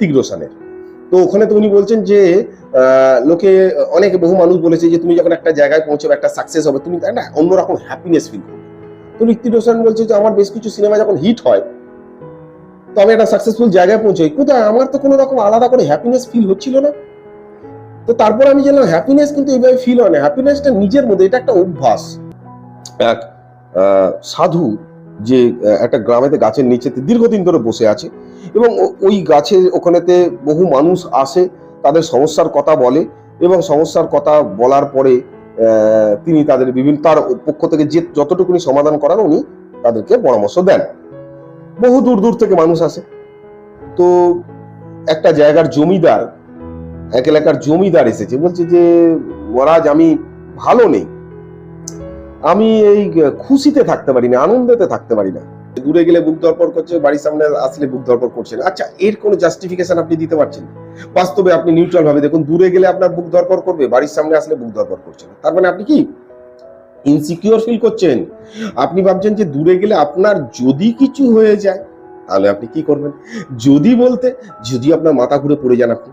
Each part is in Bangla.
ঋত্বিক রোশনের। তো ওখানে তো উনি বলছেন যে লোকে অনেক বহু মানুষ বলেছে যে, তুমি যখন একটা জায়গায় পৌঁছবে, একটা সাকসেস হবে, তুমি একটা অন্যরকম হ্যাপিনেস ফিল করবে। তো ঋত্বিক রোশন বলছে যে, আমার বেশ কিছু সিনেমা যখন হিট হয় তো আমি একটা সাকসেসফুল জায়গায় পৌঁছাই। কোথায়? আমার তো কোনো রকম আলাদা করে হ্যাপিনেস ফিল হচ্ছিল না। তো তারপর আমি জানলাম হ্যাপিনেস কিন্তু এইভাবে ফিল হয় না। হ্যাপিনেসটা নিজের মধ্যে, এটা একটা অভ্যাস। এক সাধু যে একটা গ্রামেতে গাছের নিচেতে দীর্ঘদিন ধরে বসে আছে এবং ওই গাছের ওখানেতে বহু মানুষ আসে, তাদের সমস্যার কথা বলে এবং সমস্যার কথা বলার পরে তিনি তাদের বিভিন্ন, তার পক্ষ থেকে যে যতটুকুনি সমাধান করান উনি তাদেরকে পরামর্শ দেন। বহু দূর দূর থেকে মানুষ আসে। তো একটা জায়গার জমিদার, এক এলাকার জমিদার এসেছে, বলছে যে, মহারাজ, আমি ভালো নেই। আমি এই খুশিতে থাকতে পারি না আনন্দেতে থাকতে পারি না। দূরে গেলে বুক ধরপর করছে, বাড়ির সামনে আসলে বুক ধরপর করছে না। আচ্ছা এর কোনো জাস্টিফিকেশন আপনি দিতে পারছেন? বাস্তবে আপনি নিউট্রাল ভাবে দেখুন, দূরে গেলে আপনার বুক ধরপর করবে, বাড়ির সামনে আসলে বুক ধরপর করছে না। তার মানে আপনি কি? ইনসিকিউর ফিল করছেন? আপনি ভাবছেন যে দূরে গেলে আপনার যদি কিছু হয়ে যায়, তাহলে আপনি কি করবেন? যদি বলতে, যদি আপনার মাথা ঘুরে পড়ে যান আপনি,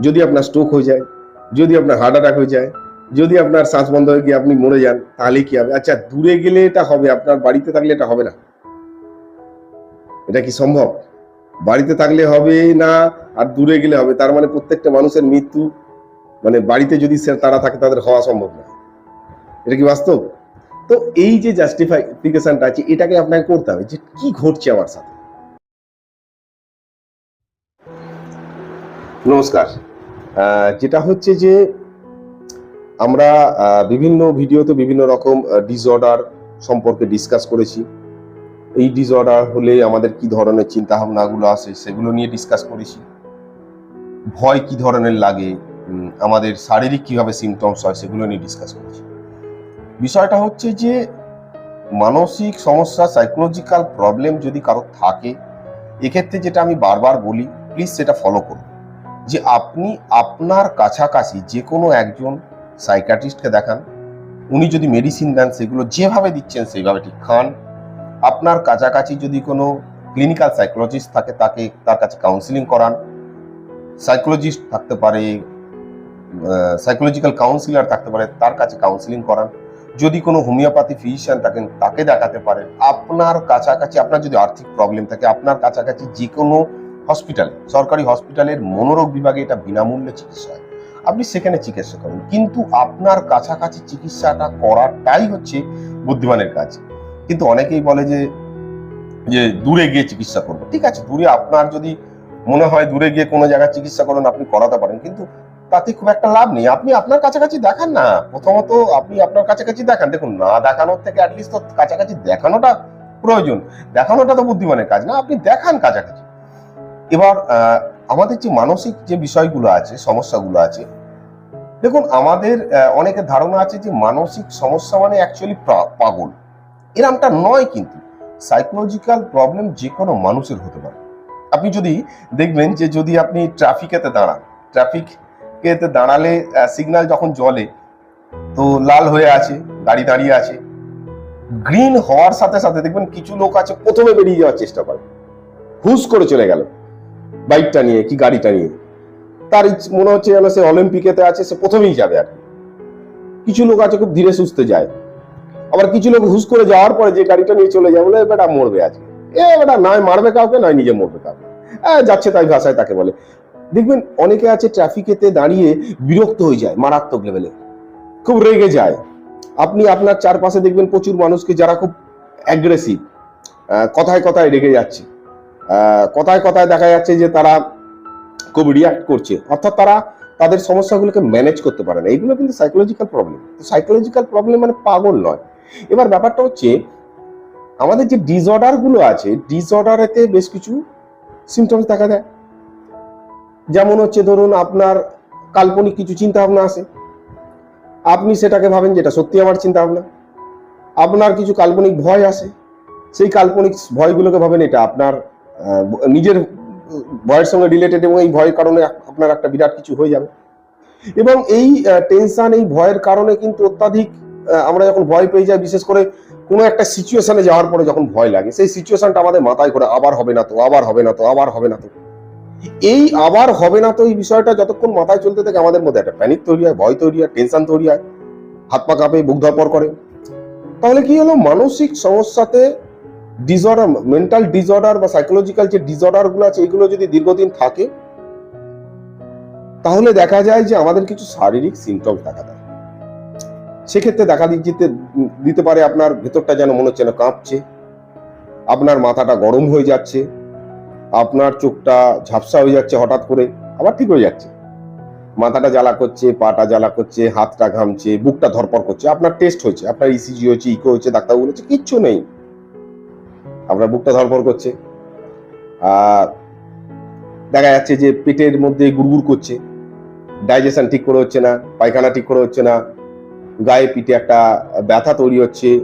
যদি আপনার স্ট্রোক হয়ে যায়, যদি আপনার হার্ট অ্যাটাক হয়ে যায় যদি আপনার শ্বাস বন্ধ হয়ে গিয়ে আপনি মরে যান, তাহলে কি হবে? আচ্ছা দূরে গেলে এটা হবে, আপনার বাড়িতে থাকলে এটা হবে না। এটা কি সম্ভব? বাড়িতে থাকলে হবে না, আর দূরে গেলে হবে? তার মানে প্রত্যেকটা মানুষের মৃত্যু মানে বাড়িতে যদি তারা থাকে, তাদের হওয়া সম্ভব না। এটা কি বাস্তব? তো এই যে জাস্টিফিকেশনটা আছে, এটাকে আপনাকে করতে হবে যে কি ঘটছে আমার সাথে? নমস্কার। যেটা হচ্ছে যে আমরা বিভিন্ন ভিডিওতে বিভিন্ন রকম ডিসঅর্ডার সম্পর্কে ডিসকাস করেছি। এই ডিসঅর্ডার হলে আমাদের কি ধরনের চিন্তা ভাবনাগুলো আসে সেগুলো নিয়ে ডিসকাস করেছি। ভয় কি ধরনের লাগে আমাদের শারীরিক কীভাবে সিমটমস হয় সেগুলো নিয়ে ডিসকাস করেছি। বিষয়টা হচ্ছে যে, মানসিক সমস্যা সাইকোলজিক্যাল প্রবলেম যদি কারও থাকে, এক্ষেত্রে যেটা আমি বারবার বলি প্লিজ সেটা ফলো করুন। যে আপনি আপনার কাছাকাছি যে কোনো একজন সাইকাট্রিস্টকে দেখান। উনি যদি মেডিসিন দেন, সেগুলো যেভাবে দিচ্ছেন, সেইভাবে ঠিক খান আপনার কাছাকাছি যদি কোনো ক্লিনিক্যাল সাইকোলজিস্ট থাকে, তাকে তার কাছে কাউন্সিলিং করান। সাইকোলজিস্ট থাকতে পারে সাইকোলজিক্যাল কাউন্সিলর থাকতে পারে, তার কাছে কাউন্সিলিং করান। যদি কোনো হোমিওপ্যাথি ফিজিশিয়ান থাকেন, তাকে দেখাতে পারেন। আপনার কাছাকাছি, আপনার যদি আর্থিক প্রবলেম থাকে, আপনার কাছাকাছি যে কোনো হসপিটালে সরকারি হসপিটালের মনোরোগ বিভাগে এটা বিনামূল্যে চিকিৎসা হয়। আপনি সেখানে চিকিৎসা করুন। কিন্তু আপনার কাছাকাছি চিকিৎসাটা করাটাই হচ্ছে বুদ্ধিমানের কাজ। কিন্তু অনেকেই বলে যে যে দূরে গিয়ে চিকিৎসা করব ঠিক আছে, দূরে আপনার যদি মনে হয় দূরে গিয়ে কোনো জায়গায় চিকিৎসা করুন, আপনি করাতে পারেন। কিন্তু তাতে খুব একটা লাভ নেই। আপনি আপনার কাছাকাছি দেখান না। প্রথমত আপনি আপনার কাছাকাছি দেখান। দেখুন, না দেখানোর থেকে অ্যাটলিস্ট তো কাছাকাছি দেখানোটা প্রয়োজন। দেখানোটা তো বুদ্ধিমানের কাজ না। আপনি দেখান কাছাকাছি। এবার আমাদের যে মানসিক যে বিষয়গুলো আছে সমস্যাগুলো আছে দেখুন আমাদের আহ, অনেকের ধারণা আছে যে মানসিক সমস্যা মানে অ্যাকচুয়ালি পাগল। এরমটা নয় কিন্তু সাইকোলজিক্যাল প্রবলেম যে কোনো মানুষের হতে পারে। আপনি যদি দেখবেন যে যদি আপনি ট্রাফিকেতে দাঁড়ান ট্রাফিকেতে দাঁড়ালে সিগন্যাল যখন জলে তো লাল হয়ে আছে গাড়ি দাঁড়িয়ে আছে গ্রিন হওয়ার সাথে সাথে দেখবেন কিছু লোক আছে প্রথমে বেরিয়ে যাওয়ার চেষ্টা করে। হুস করে চলে গেল। বাইকটা নিয়ে কি গাড়িটা নিয়ে? তার মনে হচ্ছে যেন সে অলিম্পিকেতে আছে, সে প্রথমেই যাবে আর কিছু লোক আছে খুব ধীরে সুস্থে যায়। আবার কিছু লোক হুস করে যাওয়ার পরে যে গাড়িটা নিয়ে চলে যায় বলে বেটা মরবে আজকে। এ বেটা নয় মারবে কাউকে, নয়, নিজে মরবে কাউকে। হ্যাঁ যাচ্ছে তাই ভাষায় তাকে বলে। দেখবেন, অনেকে আছে ট্রাফিকেতে দাঁড়িয়ে বিরক্ত হয়ে যায়, মারাত্মক লেভেলে খুব রেগে যায়। আপনি আপনার চারপাশে দেখবেন প্রচুর মানুষকে যারা খুব অ্যাগ্রেসিভ কথায় কথায় রেগে যাচ্ছে। কথায় কথায় দেখা যাচ্ছে যে তারা খুব রিয়াক্ট করছে। অর্থাৎ তারা তাদের সমস্যাগুলোকে ম্যানেজ করতে পারে না। এইগুলো কিন্তু সাইকোলজিক্যাল প্রবলেম সাইকোলজিক্যাল প্রবলেম মানে পাগল নয়। এবার ব্যাপারটা হচ্ছে, আমাদের যে ডিসঅর্ডারগুলো আছে ডিসঅর্ডারেতে বেশ কিছু সিমটমস দেখা দেয়। যেমন হচ্ছে ধরুন আপনার কাল্পনিক কিছু চিন্তা ভাবনা আসে। আপনি সেটাকে ভাবেন যেটা সত্যি আমার চিন্তা ভাবনা আপনার কিছু কাল্পনিক ভয় আসে। সেই কাল্পনিক ভয়গুলোকে ভাবেন এটা আপনার নিজের ভয়ের সঙ্গে রিলেটেড এবং এই ভয়ের কারণে আপনার একটা বিরাট কিছু হয়ে যাবে। এবং এই টেনশন এই ভয়ের কারণে কিন্তু অত্যাধিক আমরা যখন ভয় পেয়ে যাই, বিশেষ করে কোনো একটা সিচুয়েশনে যাওয়ার পরে যখন ভয় লাগে, সেই সিচুয়েশনটা আমাদের মাথায় করে আবার হবে না তো, আবার হবে না তো, আবার হবে না তো। এই আবার হবে না তো এই বিষয়টা যতক্ষণ মাথায় চলতে থাকে, আমাদের মধ্যে একটা প্যানিক তৈরি হয়, ভয় তৈরি হয় টেনশন তৈরি হয়, হাত পা কাঁপে, বুক ধরপর করে। তাহলে কি হলো? মানসিক সমস্যাতে ডিসঅর্ডার মেন্টাল ডিসঅর্ডার বা সাইকোলজিক্যাল যে ডিসঅর্ডারগুলো আছে, এগুলো যদি দীর্ঘদিন থাকে, তাহলে দেখা যায় যে আমাদের কিছু শারীরিক সিমটম দেখা দেয়। সেক্ষেত্রে দেখা দিতে দিতে পারে আপনার ভেতরটা যেন মনে হচ্ছে না কাঁপছে, আপনার মাথাটা গরম হয়ে যাচ্ছে, আপনার চোখটা ঝাপসা হয়ে যাচ্ছে হঠাৎ করে, আবার ঠিক হয়ে যাচ্ছে। মাথাটা জ্বালা করছে, পাটা জ্বালা করছে, হাতটা ঘামছে, বুকটা ধরপর করছে, আপনার টেস্ট হয়েছে, আপনার ইসিজি হয়েছে ইকো হয়েছে ডাক্তার বলেছে, কিচ্ছু নেই। আপনার বুকটা ধরপর করছে। আর দেখা যাচ্ছে যে পেটের মধ্যে গুড়গুড় করছে। ডাইজেশন ঠিক করে হচ্ছে না, পায়খানা ঠিক করে হচ্ছে না, গায়ে পিঠে একটা ব্যথা তৈরি হচ্ছে,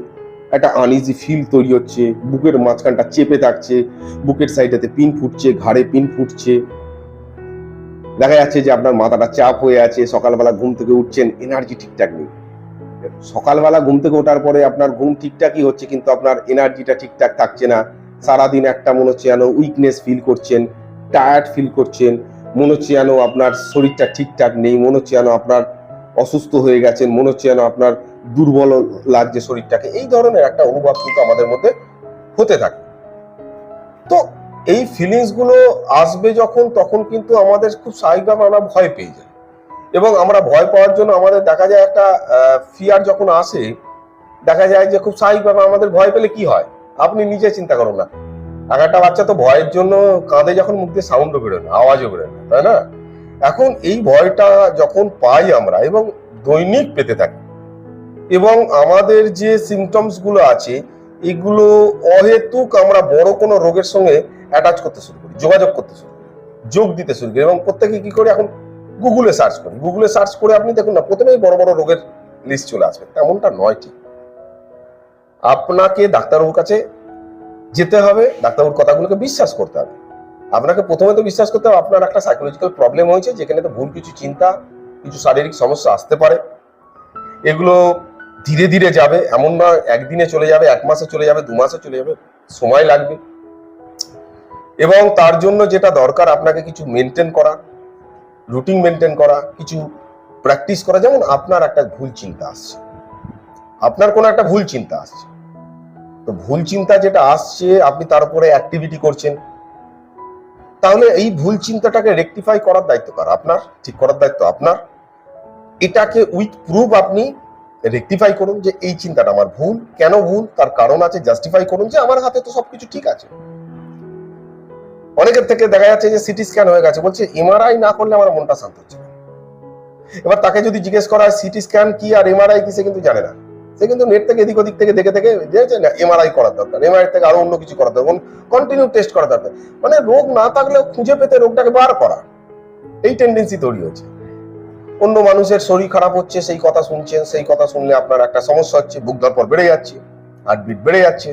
একটা আনইজি ফিল তৈরি হচ্ছে, বুকের মাঝখানটা চেপে থাকছে, বুকের সাইডেতে পিন ফুটছে, ঘাড়ে পিন ফুটছে। দেখা যাচ্ছে যে আপনার মাথাটা চাপ হয়ে আছে, সকালবেলা ঘুম থেকে উঠছেন এনার্জি ঠিকঠাক নেই। সকালবেলা ঘুম থেকে ওঠার পরে আপনার ঘুম ঠিকঠাকই হচ্ছে, কিন্তু আপনার এনার্জিটা ঠিকঠাক থাকছে না। সারাদিন একটা মনে হচ্ছে যেন উইকনেস ফিল করছেন টায়ার্ড ফিল করছেন, মনে হচ্ছে যেন আপনার শরীরটা ঠিকঠাক নেই, মনে হচ্ছে যেন আপনার অসুস্থ হয়ে গেছেন, মনে হচ্ছে যেন আপনার দুর্বল লাগছে শরীরটাকে। এই ধরনের একটা অনুভব কিন্তু আমাদের মধ্যে হতে থাকে। তো এই ফিলিংসগুলো আসবে যখন, তখন কিন্তু আমাদের খুব স্বাভাবিকভাবে আমরা ভয় পেয়ে যাই। এবং আমরা ভয় পাওয়ার জন্য আমাদের দেখা যায় একটা ফিয়ার যখন আসে, দেখা যায় যে খুব স্বাভাবিকভাবে আমাদের ভয় পেলে কি হয়? আপনি নিজে চিন্তা করুন না। এক একটা বাচ্চা তো ভয়ের জন্য কাঁধে যখন মুখ দিয়ে সাউন্ডও বেরোয় না, আওয়াজও বেরোয় না, তাই না? এখন এই ভয়টা যখন পাই আমরা এবং দৈনিক পেতে থাকি এবং আমাদের যে সিমটমসগুলো আছে, এগুলো অহেতুক আমরা বড় কোনো রোগের সঙ্গে অ্যাটাচ করতে শুরু করি, যোগাযোগ করতে শুরু করি, যোগ দিতে শুরু করি এবং প্রত্যেকে কি করি এখন গুগলে সার্চ করি। গুগলে সার্চ করে আপনি দেখুন না, প্রথমেই বড় বড় রোগের লিস্ট চলে আসবে। তেমনটা নয় ঠিক। আপনাকে ডাক্তারবাবুর কাছে যেতে হবে, ডাক্তারবাবুর কথাগুলোকে বিশ্বাস করতে হবে। আপনাকে প্রথমে তো বিশ্বাস করতে হবে, আপনার একটা সাইকোলজিক্যাল প্রবলেম হয়েছে, যেখানে তো ভুল কিছু চিন্তা, কিছু শারীরিক সমস্যা আসতে পারে। এগুলো ধীরে ধীরে যাবে, এমন না একদিনে চলে যাবে, এক মাসে চলে যাবে, দু মাসে চলে যাবে, সময় লাগবে। এবং তার জন্য যেটা দরকার, আপনাকে কিছু মেনটেন করা। রুটিন মেনটেন করা, কিছু প্র্যাকটিস করা। যেমন আপনার একটা ভুল চিন্তা আসছে। আপনার কোনো একটা ভুল চিন্তা আসছে। তো ভুল চিন্তা যেটা আসছে, আপনি তার উপরে অ্যাক্টিভিটি করছেন। তাহলে এই ভুল চিন্তাটাকে রেকটিফাই করার দায়িত্ব কার? আপনার? ঠিক করার দায়িত্ব আপনার। এটাকে উইথ প্রুফ আপনি রেকটিফাই করুন যে এই চিন্তাটা আমার ভুল। কেন ভুল? তার কারণ আছে জাস্টিফাই করুন যে আমার হাতে তো সবকিছু ঠিক আছে। অনেকের থেকে দেখা যাচ্ছে যে সিটি স্ক্যান হয়ে গেছে। বলছে এমআরআই না করলে আমার মনটা শান্ত হচ্ছে এবার তাকে যদি জিজ্ঞেস করা হয়, সিটি স্ক্যান কি আর এমআরআই কি, সে কিন্তু জানে না। সে কিন্তু নেট থেকে এদিক ওদিক থেকে দেখে দেখে দেখছে না এমআরআই করার দরকার এমআরআই থেকে আরও অন্য কিছু করার দরকার কন্টিনিউ টেস্ট করা দরকার। মানে রোগ না থাকলেও খুঁজে পেতে রোগটাকে বার করা, এই টেন্ডেন্সি তৈরি হচ্ছে। অন্য মানুষের শরীর খারাপ হচ্ছে, সেই কথা শুনছেন, সেই কথা শুনলে আপনার একটা সমস্যা হচ্ছে, বুক ধরপর বেড়ে যাচ্ছে হার্টবিট বেড়ে যাচ্ছে।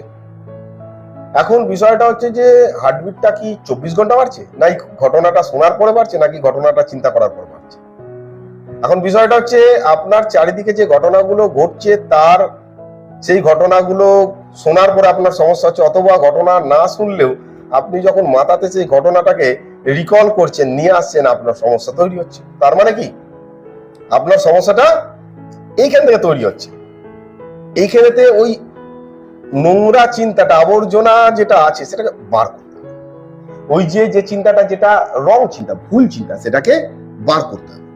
এখন বিষয়টা হচ্ছে যে হার্টবিটটা কি চব্বিশ ঘণ্টা বাড়ছে? না এই ঘটনাটা শোনার পরে বাড়ছে, নাকি ঘটনাটা চিন্তা করার পর বাড়ছে? এখন বিষয়টা হচ্ছে আপনার চারিদিকে যে ঘটনাগুলো ঘটছে, তার সেই ঘটনাগুলো শোনার পরে আপনার সমস্যা হচ্ছে, অথবা ঘটনা না শুনলেও আপনি যখন মাথাতে সেই ঘটনাটাকে রিকল করছেন, নিয়ে আসছেন, আপনার সমস্যা তৈরি হচ্ছে। তার মানে কি? আপনার সমস্যাটা এইখান থেকে তৈরি হচ্ছে। এইখানেতে ওই নোংরা চিন্তাটা, আবর্জনা যেটা আছে, সেটাকে বার করতে হবে। ওই যে যে চিন্তাটা, যেটা রং চিন্তা, ভুল চিন্তা, সেটাকে বার করতে হবে।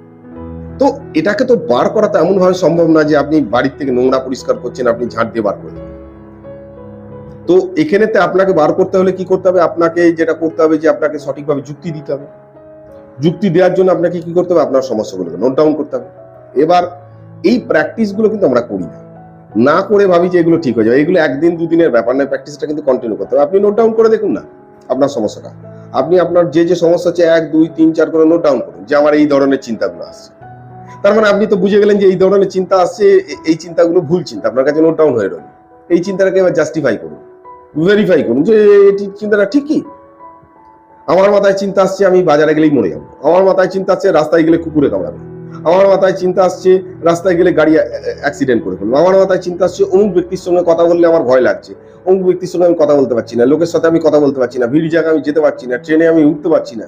তো এটাকে তো বার করা তো এমন ভাবে সম্ভব না যে আপনি বাড়ির থেকে নোংরা পরিষ্কার করছেন, আপনি ঝাঁট দিয়ে বার করে তো এখানেতে আপনাকে বার করতে হলে কি করতে হবে? আপনাকে যেটা করতে হবে যে আপনাকে সঠিকভাবে যুক্তি দিতে হবে। যুক্তি দেওয়ার জন্য আপনাকে কি করতে হবে? আপনার সমস্যাগুলোকে নোট ডাউন করতে হবে। এবার এই প্র্যাকটিসগুলো কিন্তু আমরা করি না। না করে ভাবি যে এগুলো ঠিক হয়ে যাবে। এগুলো একদিন, দুদিনের ব্যাপার নয় প্র্যাকটিসটা কিন্তু কন্টিনিউ করতে হবে। আপনি নোট ডাউন করে দেখুন না আপনার সমস্যাটা। আপনি আপনার যে যে সমস্যা আছে এক, দুই, তিন, চার করে নোট ডাউন করুন যে আমার এই ধরনের চিন্তাগুলো আসছে। তার মানে আপনি তো বুঝে গেলেন যে এই ধরনের চিন্তা আসছে এই চিন্তাগুলো ভুল চিন্তা, আপনার কাছে নোট ডাউন হয়ে রইল। এই চিন্তাটাকে এবার জাস্টিফাই করুন ভেরিফাই করুন যে এটি চিন্তাটা ঠিক কি? আমার মাথায় চিন্তা আসছে, আমি বাজারে গেলেই মরে যাব। আমার মাথায় চিন্তা আসছে, রাস্তায় গেলে কুকুরে কামড়াবে। আমার মাথায় চিন্তা আসছে, রাস্তায় গেলে গাড়ি অ্যাক্সিডেন্ট করে ফেলব। আমার মাথায় চিন্তা আসছে, অমুক ব্যক্তির সঙ্গে কথা বললে আমার ভয় লাগছে। অমুক ব্যক্তির সঙ্গে আমি কথা বলতে পারছি না, লোকের সাথে আমি কথা বলতে পারছি না, ভিড় জায়গায় আমি যেতে পারছি না, ট্রেনে আমি উঠতে পারছি না।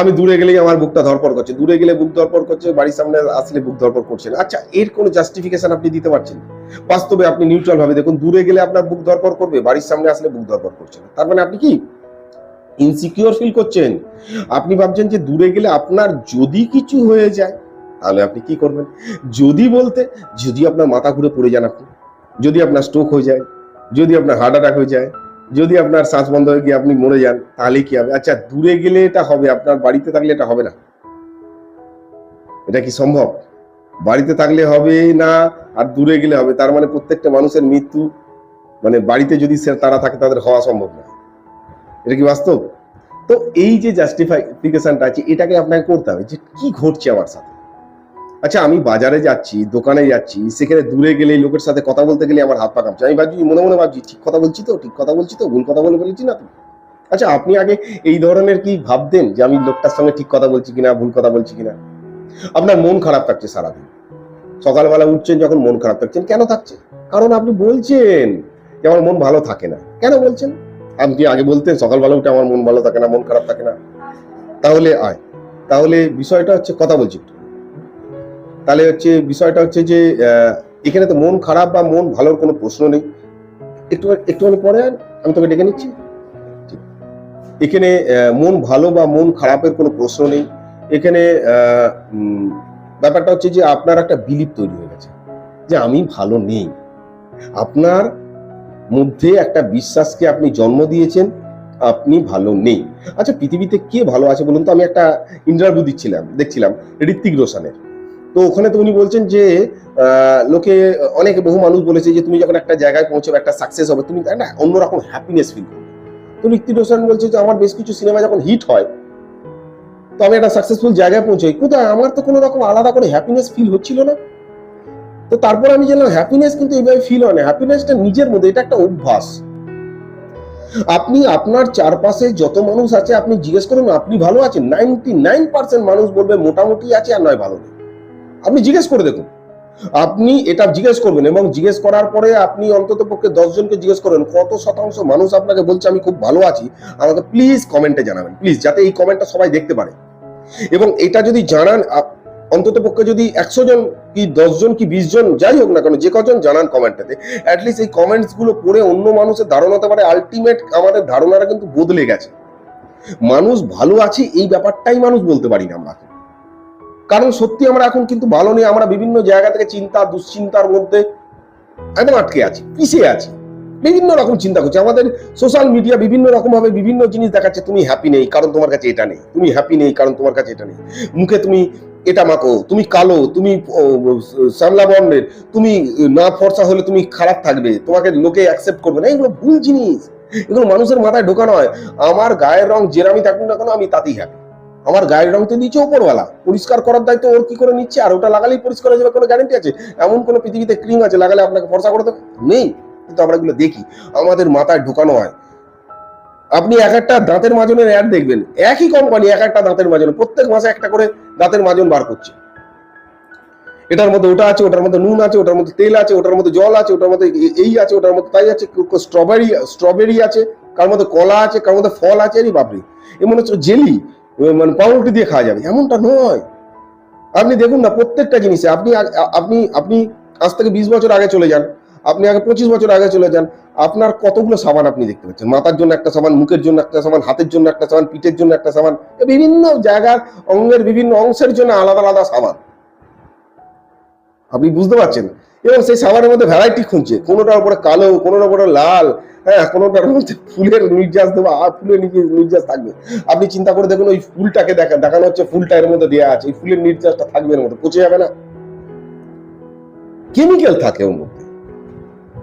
আমি দূরে গেলেই আমার বুকটা ধরপড় করছে, দূরে গেলে বুক ধরপড় করছে, বাড়ির সামনে আসলে বুক ধরপড় করছে না। আচ্ছা এর কোনো জাস্টিফিকেশন আপনি দিতে পারছেন? বাস্তবে আপনি নিউট্রাল ভাবে দেখুন, দূরে গেলে আপনার বুক ধরপড় করবে, বাড়ির সামনে আসলে বুক ধরপড় করছে না। তার মানে আপনি কি? ইনসিকিউর ফিল করছেন। আপনি ভাবছেন যে দূরে গেলে আপনার যদি কিছু হয়ে যায়, তাহলে আপনি কি করবেন? যদি বলতে, যদি আপনার মাথা ঘুরে পড়ে যান আপনি, যদি আপনার স্ট্রোক হয়ে যায়, যদি আপনার হার্ট অ্যাটাক হয়ে যায়, যদি আপনার শ্বাস বন্ধ হয়ে গিয়ে আপনি মরে যান, তাহলে কি হবে? আচ্ছা দূরে গেলে এটা হবে, আপনার বাড়িতে থাকলে এটা হবে না। এটা কি সম্ভব? বাড়িতে থাকলে হবে না, আর দূরে গেলে হবে? তার মানে প্রত্যেকটা মানুষের মৃত্যু মানে বাড়িতে যদি তারা থাকে, তাদের হওয়া সম্ভব না। এটা কি বাস্তব? তো এই যে জাস্টিফিকেশনটা আছে, এটাকে আপনাকে করতে হবে যে কি ঘটছে আমার সাথে? আচ্ছা আমি বাজারে যাচ্ছি, দোকানে যাচ্ছি, সেখানে দূরে গেলে লোকের সাথে কথা বলতে গেলে আমার হাত পা কাঁপছে। আমি ভাবছি, মনে মনে ভাবছি, ঠিক কথা বলছি তো, ঠিক কথা বলছি তো, ভুল কথা বলে ফেলেছি না আচ্ছা আপনি আগে এই ধরনের কি ভাবতেন যে আমি লোকটার সঙ্গে ঠিক কথা বলছি কিনা, ভুল কথা বলছি কিনা? আপনার মন খারাপ থাকছে সারাদিন। সকালবেলা উঠছেন, যখন মন খারাপ থাকছেন, কেন থাকছে কারণ আপনি বলছেন যে আমার মন ভালো থাকে না। কেন বলছেন? আপনি আগে বলতেন সকালবেলা উঠে আমার মন ভালো থাকে না, মন খারাপ থাকে না? তাহলে আয়। তাহলে বিষয়টা হচ্ছে কথা বলছি তাহলে হচ্ছে বিষয়টা হচ্ছে যে এখানে তো মন খারাপ বা মন ভালোর কোনো প্রশ্ন নেই। একটু, একটুখানি পরে আমি তোকে ডেকে নিচ্ছি। এখানে মন ভালো বা মন খারাপের কোনো প্রশ্ন নেই। এখানে ব্যাপারটা হচ্ছে যে আপনার একটা বিলিপ তৈরি হয়ে গেছে যে আমি ভালো নেই। আপনার মধ্যে একটা বিশ্বাসকে আপনি জন্ম দিয়েছেন, আপনি ভালো নেই। আচ্ছা পৃথিবীতে কে ভালো আছে বলুন তো? আমি একটা ইন্টারভিউ দিচ্ছিলাম, দেখছিলাম ঋত্বিক রোশনের। তো ওখানে তো উনি বলছেন যে লোকে অনেক বহু মানুষ বলেছে যে, তুমি যখন একটা জায়গায় পৌঁছবে, একটা সাকসেস হবে, তুমি একটা অন্যরকম হ্যাপিনেস ফিল করবে। তো ঋত্বিক রোশন বলছে যে, আমার বেশ কিছু সিনেমা যখন হিট হয় তো আমি একটা সাকসেসফুল জায়গায় পৌঁছাই। কোথায়? আমার তো কোনো রকম আলাদা করে হ্যাপিনেস ফিল হচ্ছিল না। তো তারপর আমি জানলাম হ্যাপিনেস কিন্তু এইভাবে ফিল হয় না। হ্যাপিনেসটা নিজের মধ্যে, এটা একটা অভ্যাস। আপনি আপনার চারপাশে যত মানুষ আছে, আপনি জিজ্ঞেস করুন, আপনি ভালো আছেন? নাইনটি নাইন পার্সেন্ট মানুষ বলবে, মোটামুটি আছে আর নয় ভালো নেই। আপনি জিজ্ঞেস করে দেখুন। আপনি এটা জিজ্ঞেস করবেন এবং জিজ্ঞেস করার পরে আপনি অন্তত পক্ষে জনকে জিজ্ঞেস করবেন, কত শতাংশ মানুষ আপনাকে বলছে, আমি খুব ভালো আছি আমাকে প্লিজ কমেন্টে জানাবেন প্লিজ যাতে এই কমেন্টটা সবাই দেখতে পারে। এবং এটা যদি জানান অন্তত পক্ষে যদি একশো জন কি দশ জন কি বিশ জন যাই হোক না কেন, যে কজন জানান কমেন্টটাতে অ্যাটলিস্ট এই কমেন্টসগুলো পড়ে অন্য মানুষের ধারণা হতে পারে আলটিমেট আমাদের ধারণাটা কিন্তু বদলে গেছে। মানুষ ভালো আছে, এই ব্যাপারটাই মানুষ বলতে পারি না আমরা। কারণ সত্যি আমরা এখন কিন্তু ভালো নেই, আমরা বিভিন্ন জায়গা থেকে চিন্তা, দুশ্চিন্তার মধ্যে একদম আটকে আছি, পিছিয়ে আছি। বিভিন্ন রকম চিন্তা করছি, আমাদের সোশ্যাল মিডিয়া বিভিন্ন রকম ভাবে বিভিন্ন জিনিস দেখাচ্ছে, তুমি হ্যাপি নেই, কারণ তোমার কাছে এটা নেই, তুমি হ্যাপি নেই, কারণ তোমার কাছে এটা নেই। মুখে তুমি এটা মাখো। তুমি কালো, তুমি শ্যামলা বর্ণের, তুমি না ফর্সা হলে তুমি খারাপ থাকবে। তোমাকে লোকে অ্যাকসেপ্ট করবে না। এগুলো ভুল জিনিস। এগুলো মানুষের মাথায় ঢোকানো হয় আমার গায়ের রং যেরামি থাকুক না কেন, আমি তাতেই হ্যাপি আমার গায়ের রং তো দিচ্ছে ওপরওয়ালা পরিষ্কার করার দায়িত্ব ওর কি করে নিচ্ছে? আর ওটা লাগালেই পরিষ্কার হয়ে যাবে, কোনো গ্যারেন্টি আছে? এমন কোনো পৃথিবীতে ক্রিম আছে, লাগালে আপনাকে ফর্সা করে দেবে? নেই। কিন্তু আমরা এগুলো দেখি। আমাদের মাথায় ঢোকানো হয় আপনি এক একটা দাঁতের মাজনের অ্যাড দেখবেন। একই কোম্পানি এক একটা দাঁতের মাজন, প্রত্যেক মাসে একটা করে দাঁতের মাজন বার করছে। এটার মধ্যে ওটা আছে, ওটার মধ্যে নুন আছে, ওটার মধ্যে তেল আছে, ওটার মধ্যে জল আছে, ওটার মধ্যে এই আছে, ওটার মধ্যে তাই আছে স্ট্রবেরি স্ট্রবেরি আছে, কার মধ্যে কলা আছে, কার মধ্যে ফল আছে, আরে বাপরে। এমন হচ্ছে জেলি মানে পাউরুটি দিয়ে খাওয়া যাবে, এমনটা নয়। আপনি দেখুন না, প্রত্যেকটা জিনিসে আপনি আপনি আপনি আজ থেকে বিশ বছর আগে চলে যান আপনি আগে পঁচিশ বছর আগে চলে যান, আপনার কতগুলো সাবান আপনি দেখতে পাচ্ছেন? মাথার জন্য একটা সাবান, মুখের জন্য একটা সাবান, হাতের জন্য একটা সাবান, পিঠের জন্য একটা সাবান বিভিন্ন জায়গার অঙ্গের বিভিন্ন অংশের জন্য আলাদা আলাদা সাবান। আপনি বুঝতে পারছেন? এবং সেই সাবানের মধ্যে ভ্যারাইটি খুঁজছে। কোনোটার উপরে কালো, কোনোটার উপরে লাল হ্যাঁ কোনোটার মধ্যে ফুলের নির্যাস দেবো, আর ফুলের নির্যাস- থাকবে। আপনি চিন্তা করে দেখুন, ওই ফুলটাকে দেখা, দেখানো হচ্ছে ফুলটা এর মধ্যে দেওয়া আছে। এই ফুলের নির্যাসটা থাকবে এর মধ্যে, পচে যাবে না। কেমিক্যাল থাকে ওর মধ্যে।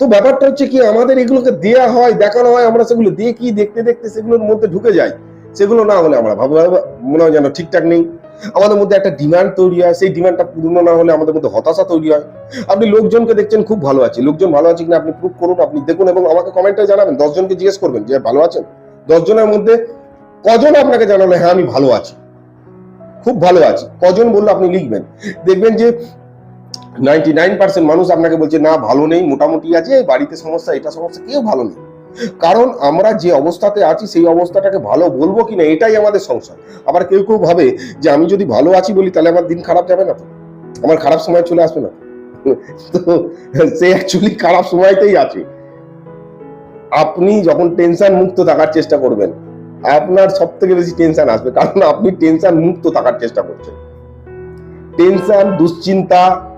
তো ব্যাপারটা হচ্ছে কি, আমাদের এগুলোকে দেয়া হয়, দেখানো হয়, আমরা সেগুলো দেখি দেখতে দেখতে সেগুলোর মধ্যে ঢুকে যাই। সেগুলো না হলে আমরা ভাবো মনে হয় যেন ঠিকঠাক নেই। আমাদের মধ্যে একটা ডিমান্ড তৈরি হয়, সেই ডিমান্ডটা পূর্ণ না হলে আমাদের মধ্যে হতাশা তৈরি হয়। আপনি লোকজনকে দেখছেন, খুব ভালো আছে। লোকজন ভালো আছে কিনা আপনি প্রুভ করুন, আপনি দেখুন এবং আমাকে কমেন্টে জানাবেন, দশজনকে জিজ্ঞেস করবেন যে ভালো আছেন? দশজনের মধ্যে কজন আপনাকে জানালে হ্যাঁ আমি ভালো আছি। খুব ভালো আছি। কজন বললে আপনি লিখবেন? দেখবেন যে নাইনটি নাইন পার্সেন্ট মানুষ আপনাকে বলছে, না, ভালো নেই, মোটামুটি আছে বাড়িতে সমস্যা, এটা সমস্যা, কেউ ভালো নেই। কারণ আমরা যে অবস্থাতে আছি, সেই অবস্থাটাকে ভালো বলব কিনা, এটাই আমাদের সংসার আবার কেউ কেউ ভাবে যে, আমি যদি ভালো আছি বলি, তাহলে আমার দিন খারাপ যাবে না তো? আমার খারাপ সময় চলে আসবে না তো? সে অ্যাকচুয়ালি খারাপ সময়তেই আছে। আপনি যখন টেনশন মুক্ত থাকার চেষ্টা করবেন, আপনার সব থেকে বেশি টেনশন আসবে। কারণ আপনি টেনশন মুক্ত থাকার চেষ্টা করছেন। টেনশন দুশ্চিন্তা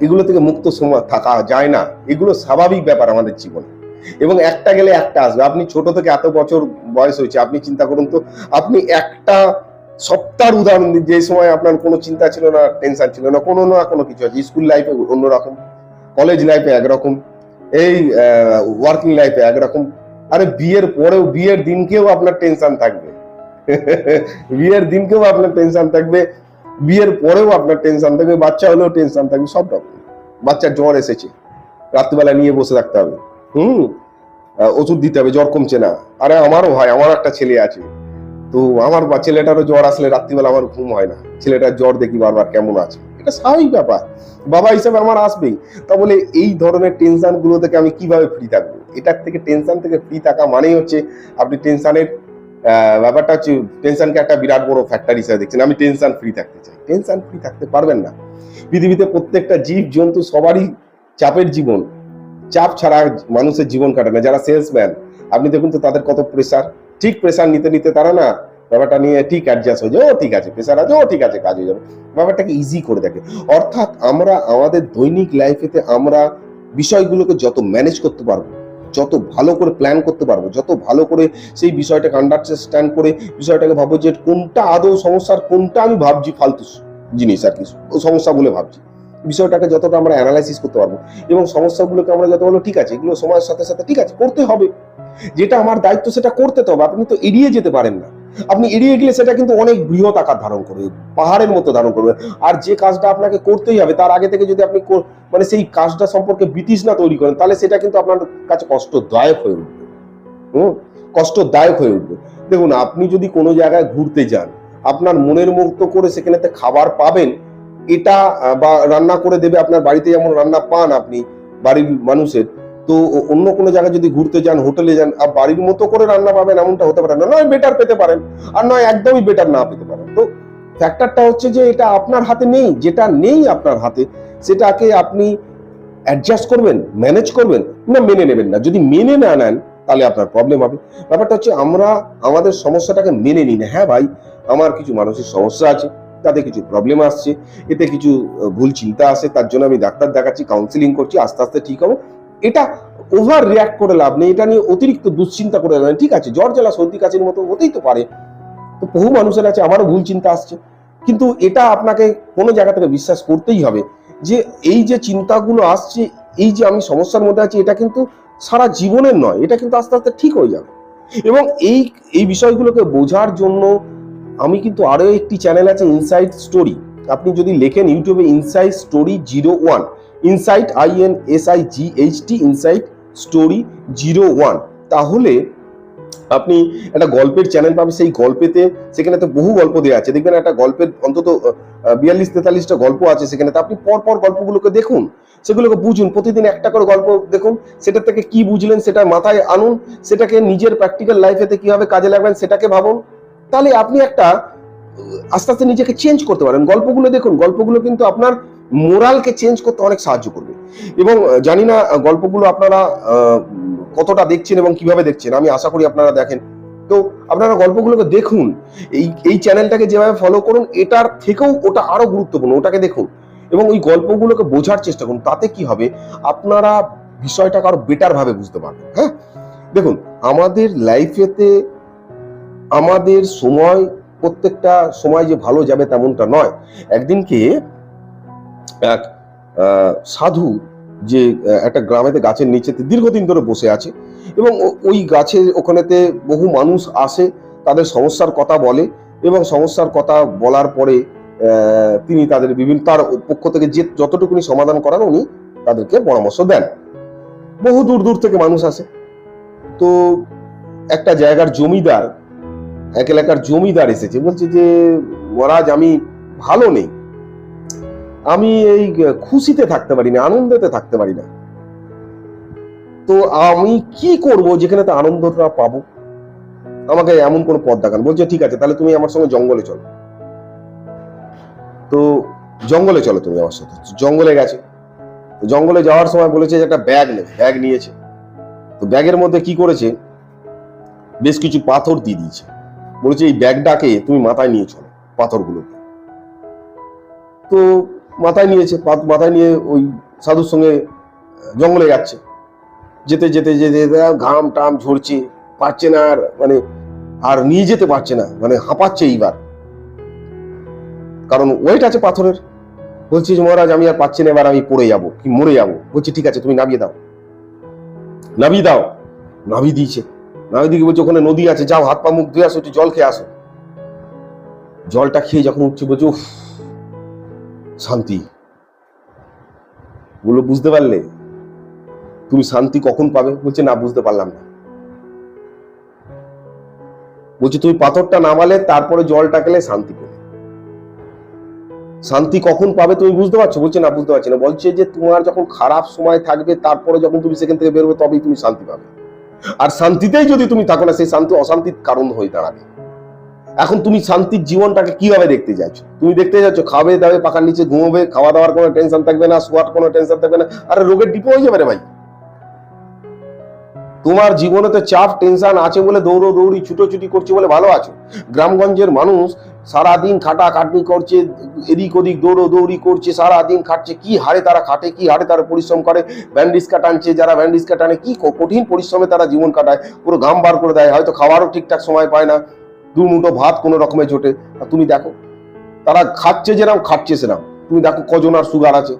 এগুলো থেকে মুক্ত সময় থাকা যায় না। এগুলো স্বাভাবিক ব্যাপার আমাদের জীবনে। এবং একটা গেলে একটা আসবে। আপনি ছোট থেকে এত বছর বয়স হয়েছে, আপনি চিন্তা করুন তো, আপনি একটা সপ্তাহের উদাহরণ দিন, যে সময় আপনার কোনো চিন্তা ছিল না, টেনশন ছিল না, কোনো না কোনো কিছু আছে। স্কুল লাইফে অন্যরকম, কলেজ লাইফে একরকম, এই ওয়ার্কিং লাইফে একরকম। আরে বিয়ের পরেও, বিয়ের দিনকেও আপনার টেনশন থাকবে। বিয়ের দিনকেও আপনার টেনশন থাকবে। বিয়ের পরেও আপনার টেনশন থাকবে, বাচ্চা হলেও টেনশন থাকবে, সব রকম। বাচ্চার জ্বর এসেছে, রাত্রিবেলা নিয়ে বসে থাকতে হবে। হুম? ওষুধ দিতে হবে, জ্বর কমছে না। আরে আমারও হয় আমার একটা ছেলে আছে। তো আমার বা- ছেলেটারও জ্বর আসলে রাত্রিবেলা আমার ঘুম হয় না। ছেলেটার জ্বর দেখি বারবার কেমন আছে। এটা স্বাভাবিক ব্যাপার। বাবা হিসাবে আমার আসবেই। তা বলে এই ধরনের টেনশনগুলো থেকে আমি কীভাবে ফ্রি থাকব? এটার থেকে টেনশন থেকে ফ্রি থাকা মানেই হচ্ছে আপনি টেনশনের ব্যাপারটা হচ্ছে টেনশনকে একটা বিরাট বড় ফ্যাক্টর হিসেবে দেখছেন। আমি টেনশন ফ্রি থাকতে চাই। টেনশন ফ্রি থাকতে পারবেন না। পৃথিবীতে প্রত্যেকটা জীব জন্তু সবারই চাপের জীবন। চাপ ছাড়া মানুষের জীবন কাটে না। যারা সেলসম্যান আপনি দেখুন তো তাদের কত প্রেশার ঠিক প্রেশার নিতে নিতে তারা না ব্যাপারটা নিয়ে ঠিক অ্যাডজাস্ট হয়ে যায় ও ঠিক আছে প্রেশার আছে, ও ঠিক আছে, কাজ হয়ে যাবে। ব্যাপারটাকে ইজি করে দেখে। অর্থাৎ আমরা আমাদের দৈনিক লাইফেতে আমরা বিষয়গুলোকে যত ম্যানেজ করতে পারব যত ভালো করে প্ল্যান করতে পারব, যত ভালো করে সেই বিষয়টাকে আন্ডারস্ট্যান্ড করে বিষয়টাকে ভাবো যে কোনটা আদৌ সমস্যার, কোনটা আমি ভাবছি ফালতু জিনিস আর কিছু সমস্যা বলে ভাবছি। বিষয়টাকে যতটা আমরা অ্যানালাইসিস করতে পারব এবং সমস্যাগুলোকে আমরা যত বলব, ঠিক আছে, এগুলো সময়ের সাথে সাথে, ঠিক আছে, করতে হবে। যেটা আমার দায়িত্ব সেটা করতে তো হবে, আপনি তো এড়িয়ে যেতে পারেন না। আপনি এড়িয়ে গেলে সেটা কিন্তু অনেক বৃহৎ আকার ধারণ করবে, পাহাড়ের মতো ধারণ করবে। আর যে কাজটা আপনাকে করতেই হবে, তার আগে থেকে যদি আপনি মানে সেই কাজটা সম্পর্কে বিতৃষ্ণা তৈরি করেন, তাহলে সেটা কিন্তু আপনার কাছে কষ্টদায়ক হয়ে উঠবে। হুম? কষ্টদায়ক হয়ে উঠবে। দেখুন, আপনি যদি কোনো জায়গায় ঘুরতে যান, আপনার মনের মতো করে সেখানেতে খাবার পাবেন, এটা বা রান্না করে দেবে আপনার বাড়িতে যেমন রান্না পান আপনি, বাড়ির মানুষের তো অন্য কোনো জায়গায় যদি ঘুরতে যান, হোটেলে যান, আর বাড়ির মতো করে রান্না পাবেন এমনটা হতে পারে না। নয় বেটার পেতে পারেন, আর নয়, একদমই বেটার না পেতে পারেন। তো ফ্যাক্টরটা হচ্ছে যে এটা আপনার হাতে নেই, যেটা নেই আপনার হাতে, সেটাকে আপনি অ্যাডজাস্ট করবেন ম্যানেজ করবেন, না মেনে নেবেন না। যদি মেনে না নেন, তাহলে আপনার প্রবলেম হবে। ব্যাপারটা হচ্ছে আমরা, আমাদের সমস্যাটাকে মেনে নিই না। হ্যাঁ ভাই, আমার কিছু মানসিক সমস্যা আছে, তাতে কিছু প্রবলেম আসছে, এতে কিছু ভুল চিন্তা আসে, তার জন্য আমি ডাক্তার দেখাচ্ছি কাউন্সিলিং করছি, আস্তে আস্তে ঠিক হব। এটা ওভার রিয়াক্ট করে লাভ নেই, এটা নিয়ে অতিরিক্ত দুশ্চিন্তা করে লাভ ঠিক আছে, জ্বর, জ্বালা, সর্দি, কাশির মতো হতেই তো পারে। তো বহু মানুষের আছে আমারও ভুল চিন্তা আসছে। কিন্তু এটা আপনাকে কোনো জায়গা থেকে বিশ্বাস করতেই হবে যে এই যে চিন্তাগুলো আসছে, এই যে আমি সমস্যার মধ্যে আছি, এটা কিন্তু সারা জীবনের নয়, এটা কিন্তু আস্তে আস্তে ঠিক হয়ে যাবে। এবং এই এই বিষয়গুলোকে বোঝার জন্য আমি কিন্তু আরও একটি চ্যানেল আছে ইনসাইড স্টোরি আপনি যদি লেখেন ইউটিউবে inside story zero one insight I N S I G H T insight story zero one. তাহলে আপনি একটা গল্পের চ্যানেল পাবেন, সেই গল্পেতে সেখানে তো বহু গল্প দেওয়া আছে। দেখবেন একটা গল্পের অন্তত বিয়াল্লিশ তেতাল্লিশটা গল্প আছে সেখানে। তো আপনি পর পর গল্পগুলোকে দেখুন, সেগুলোকে বুঝুন। প্রতিদিন একটা করে গল্প দেখুন সেটা থেকে কি বুঝলেন, সেটা মাথায় আনুন, সেটাকে নিজের প্র্যাকটিক্যাল লাইফেতে কীভাবে কাজে লাগবেন, সেটাকে ভাবুন। তাহলে আপনি একটা, আস্তে আস্তে নিজেকে চেঞ্জ করতে পারেন। গল্পগুলো দেখুন, গল্পগুলো কিন্তু আপনার মোরালকে চেঞ্জ করতে অনেক সাহায্য করবে। এবং জানি না গল্পগুলো আপনারা কতটা দেখছেন এবং কীভাবে দেখছেন, আমি আশা করি আপনারা দেখেন। তো, আপনারা গল্পগুলোকে দেখুন, এই এই চ্যানেলটাকে যেভাবে ফলো করুন, এটার থেকেও ওটা আরও গুরুত্বপূর্ণ, ওটাকে দেখুন। এবং ওই গল্পগুলোকে বোঝার চেষ্টা করুন, তাতে কি হবে, আপনারা বিষয়টাকে আরও বেটার ভাবে বুঝতে পারবেন হ্যাঁ? দেখুন, আমাদের লাইফেতে আমাদের সময়, প্রত্যেকটা সময় যে ভালো যাবে তেমনটা নয়। একদিনকে এক সাধু যে একটা গ্রামেতে গাছের নিচেতে দীর্ঘদিন ধরে বসে আছে এবং ওই গাছের ওখানেতে বহু মানুষ আসে, তাদের সমস্যার কথা বলে এবং সমস্যার কথা বলার পরে তিনি তাদের বিভিন্ন, তার পক্ষ থেকে যে যতটুকুনি সমাধান করান উনি তাদেরকে পরামর্শ দেন। বহু দূর দূর থেকে মানুষ আসে। তো একটা জায়গার জমিদার, এক এলাকার জমিদার এসেছে, বলছে যে, মহারাজ, আমি ভালো নেই। আমি এই খুশিতে থাকতে পারি না, আনন্দেতে থাকতে পারি না। তো আমি কি করব যেখানে তো আনন্দটা পাবো? আমাকে এমন কোনো পথ দেখান, বলছে, ঠিক আছে, তাহলে তুমি আমার সঙ্গে জঙ্গলে চলো। তো জঙ্গলে চলো তুমি আমার সাথে। জঙ্গলে গেছে। জঙ্গলে যাওয়ার সময় বলেছে যে একটা ব্যাগ নেবে ব্যাগ নিয়েছে। তো ব্যাগের মধ্যে কি করেছে? বেশ কিছু পাথর দিয়ে দিয়েছে। বলেছে, এই ব্যাগটাকে তুমি মাথায় নিয়ে চলো, পাথরগুলোকে। তো মাথায় নিয়েছে মাথায় নিয়ে ওই সাধুর সঙ্গে জঙ্গলে যাচ্ছে। যেতে যেতে যেতে যেতে ঘাম টাম ঝরছে, পারছে না আর মানে আর নিয়ে যেতে পারছে না মানে হাঁপাচ্ছে এইবার। কারণ ওয়েট আছে পাথরের। বলছি যে, মহারাজ, আমি আর পাচ্ছি না, এবার আমি পড়ে যাব, কি মরে যাব? বলছি, ঠিক আছে, তুমি নামিয়ে দাও। নামিয়ে দাও। নামিয়ে দিয়েছে। নামিয়ে দিকে বলছে, ওখানে নদী আছে, যাও, হাত পা মুখ ধুয়ে আসো, একটু জল খেয়ে আসো। জলটা খেয়ে যখন উঠছে, বলছে, উফ শান্তি। বলল, বুঝতে পারলে? তুমি শান্তি কখন পাবে? বলছে, না, বুঝতে পারলাম না। বলছে, তুমি পাথরটা নামালে, তারপরে জলটা খেলে শান্তি পেলে। শান্তি কখন পাবে তুমি বুঝতে পারছ? বলছে, না, বুঝতে পারছি না। বলছে যে, তোমার যখন খারাপ সময় থাকবে, তারপরে যখন তুমি সেখান থেকে বেরোবে তবেই তুমি শান্তি পাবে। আর শান্তিতেই যদি তুমি থাকো না, সেই শান্তি অশান্তির কারণ হয়ে দাঁড়াবে। এখন তুমি শান্তির জীবনটাকে কীভাবে দেখতে চাইছো? তুমি দেখতে যাচ্ছ খাবে, দাবে, পাখার নিচে ঘুমোবে, খাওয়া দাওয়ার কোনো টেনশন থাকবে না, শোয়ার কোনো টেনশন থাকবে না, আরে রোগের ডিপো হয়ে যাবে রে ভাই। তোমার জীবনে তো চাপ টেনশন আছে বলে দৌড়ো, দৌড়ি, ছুটোছুটি করছে বলে ভালো আছো। গ্রামগঞ্জের মানুষ সারাদিন খাটা খাটনি করছে, এদিক ওদিক দৌড়ো, দৌড়ি করছে, সারাদিন খাটছে, কি হারে তারা খাটে, কি হারে তারা পরিশ্রম করে ব্যান্ডিসকা টানছে যারা ব্যান্ডিসকা টানে কি কঠিন পরিশ্রমে তারা জীবন কাটায়, পুরো ঘাম বার করে দেয়, হয়তো খাওয়ারও ঠিকঠাক সময় পায় না। দু মুঠো ভাত কোনো রকমে জোটে তুমি দেখো, তারা খাচ্ছে যেরকম খাচ্ছে সেরকম তুমি দেখো কজন আর সুগার আছে,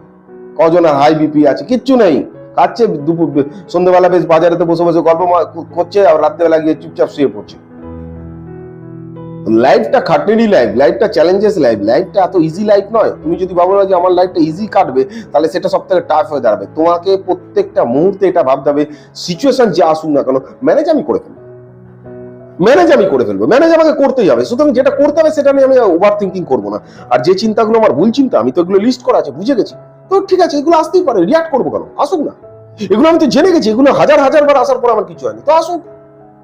কজন আর হাই বিপি আছে, কিচ্ছু নেই। খাচ্ছে দুপুর সন্ধ্যেবেলা বেশ বাজারেতে বসে বসে গল্প করছে, আর রাত্রেবেলা গিয়ে চুপচাপ শুয়ে পড়ছে। লাইফটা খাটনেরই লাইফ লাইফটা চ্যালেঞ্জেস লাইফ লাইফটা এত ইজি লাইফ নয়। তুমি যদি ভাবো যে আমার লাইফটা ইজি কাটবে, তাহলে সেটা সব থেকে টাফ হয়ে দাঁড়াবে। তোমাকে প্রত্যেকটা মুহূর্তে এটা ভাবতে হবে সিচুয়েশন যে আসুক না কেন ম্যানেজ আমি করে ফেলব। ম্যানেজ আমি করে ফেলব। ম্যানেজ আমাকে করতেই হবে। সুতরাং যেটা করতে হবে সেটা আমি ওভার থিঙ্কিং করব না। আর যে চিন্তাগুলো আমার ভুল চিন্তা, আমি তো এগুলো লিস্ট করা আছে, বুঝে গেছি। তো ঠিক আছে, এগুলো আসতেই পারে রিয়াক্ট করব কেন? আসুক না। এগুলো আমি তো জেনে গেছি, এগুলো হাজার হাজার বার আসার পর আমার কিছু হয়নি। তো আসুক।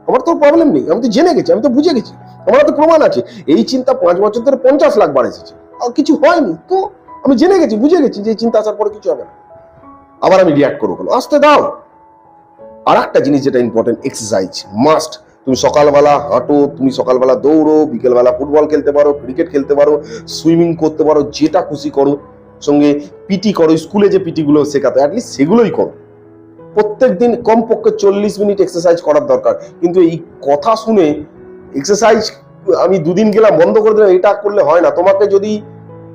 আমার তো প্রবলেম নেই, আমি তো জেনে গেছি, আমি তো বুঝে গেছি। আমার তো প্রমাণ আছে। এই চিন্তা পাঁচ বছর ধরে পঞ্চাশ লাখ বার এসেছে। আর কিছু হয়নি। তো আমি জেনে গেছি, বুঝে গেছি যে চিন্তা আসার পরে কিছু হবে না। আবার আমি রিয়াক্ট করব কেন? আসতে দাও। আর একটা জিনিস যেটা ইম্পর্টেন্ট এক্সারসাইজ মাস্ট তুমি সকালবেলা হাঁটো, তুমি সকালবেলা দৌড়ো, বিকেলবেলা ফুটবল খেলতে পারো, ক্রিকেট খেলতে পারো, সুইমিং করতে পারো, যেটা খুশি করো, সঙ্গে পিটি করো, স্কুলে যে পিটিগুলো শেখাতো অ্যাটলিস্ট সেগুলোই করো। প্রত্যেক দিন কমপক্ষে চল্লিশ মিনিট এক্সারসাইজ করার দরকার। কিন্তু এই কথা শুনে এক্সারসাইজ আমি দুদিন গেলাম, বন্ধ করে দিলাম, এটা করলে হয় না। তোমাকে যদি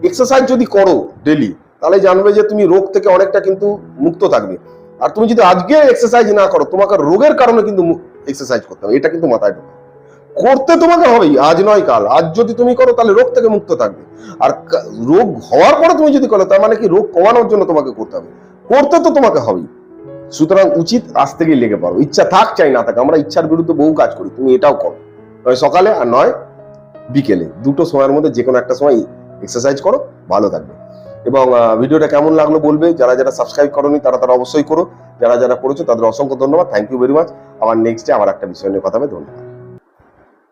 এক্সারসাইজ যদি করো ডেলি তাহলে জানবে যে তুমি রোগ থেকে অনেকটা কিন্তু মুক্ত থাকবে। আর তুমি যদি আজকে এক্সারসাইজ না করো, তোমাকে রোগের কারণে কিন্তু এক্সারসাইজ করতে হবে, এটা কিন্তু মাথায় ঢোকা। করতে তোমাকে হবেই, আজ নয় কাল, আজ যদি তুমি করো তাহলে রোগ থেকে মুক্ত থাকবে। আর রোগ হওয়ার পরে তুমি যদি করো, তার মানে কি রোগ কমানোর জন্য তোমাকে করতে হবে। করতে তো তোমাকে হবেই। সুতরাং উচিত আজ থেকেই লেগে পারো ইচ্ছা থাক, চাই না থাক, আমরা ইচ্ছার বিরুদ্ধে বহু কাজ করি, তুমি এটাও করো। নয় সকালে আর নয় বিকেলে, দুটো সময়ের মধ্যে যে কোনো একটা সময় এক্সারসাইজ করো, ভালো থাকবে। এবং ভিডিওটা কেমন লাগল বলবে, যারা যারা সাবস্ক্রাইব করোনি, তারা তারা অবশ্যই করো। যারা যারা করেছ তাদের অসংখ্য ধন্যবাদ। থ্যাংক ইউ ভেরি মাচ আমার নেক্সট ডে আবার একটা বিষয় নিয়ে কথা হবে। ধন্যবাদ।